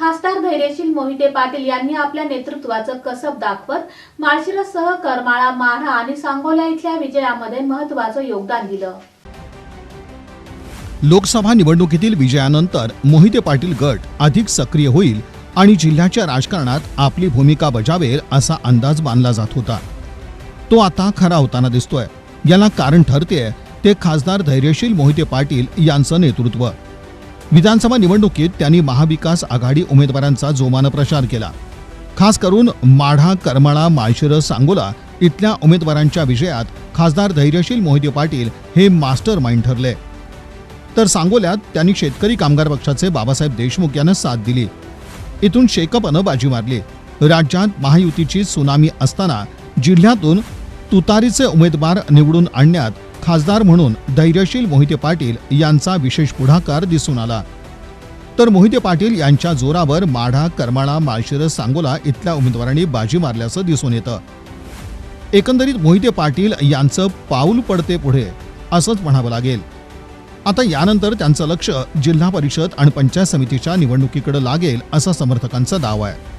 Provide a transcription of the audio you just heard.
खासदार धैर्यशील मोहिते पाटील यांनी आपल्या नेतृत्वाचं कसब दाखवत माळशिरससह करमाळा माढा आणि सांगोला इथल्या विजयामध्ये महत्वाचं योगदान दिलं. लोकसभा निवडणुकीतील विजयानंतर मोहिते पाटील गट अधिक सक्रिय होईल आणि जिल्ह्याच्या राजकारणात आपली भूमिका बजावेल असा अंदाज बांधला जात होता. तो आता खरा होताना दिसतोय. याला कारण ठरते ते खासदार धैर्यशील मोहिते पाटील यांचं नेतृत्व. विधानसभा निवडणुकीत त्यांनी महाविकास आघाडी उमेदवारांचा जोमानं प्रचार केला. खास करून माढा करमाळा माळशिरस सांगोला इथल्या उमेदवारांच्या विजयात खासदार धैर्यशील मोहिते पाटील हे मास्टर माइंड ठरले. तर सांगोल्यात त्यांनी शेतकरी कामगार पक्षाचे बाबासाहेब देशमुख यांना साथ दिली. इथून शेकपनं बाजी मारली. राज्यात महायुतीची सुनामी असताना जिल्ह्यातून तुतारीचे उमेदवार निवडून आणण्यात खासदार म्हणून धैर्यशील मोहिते पाटील यांचा विशेष पुढाकार दिसून आला. तर मोहिते पाटील यांच्या जोरावर माढा करमाळा माळशिरस सांगोला इथल्या उमेदवारांनी बाजी मारल्याचं दिसून येतं. एकंदरीत मोहिते पाटील यांचं पाऊल पडते पुढे असंच म्हणावं लागेल. आता यानंतर त्यांचं लक्ष जिल्हा परिषद आणि पंचायत समितीच्या निवडणुकीकडे लागेल असा समर्थकांचा दावा आहे.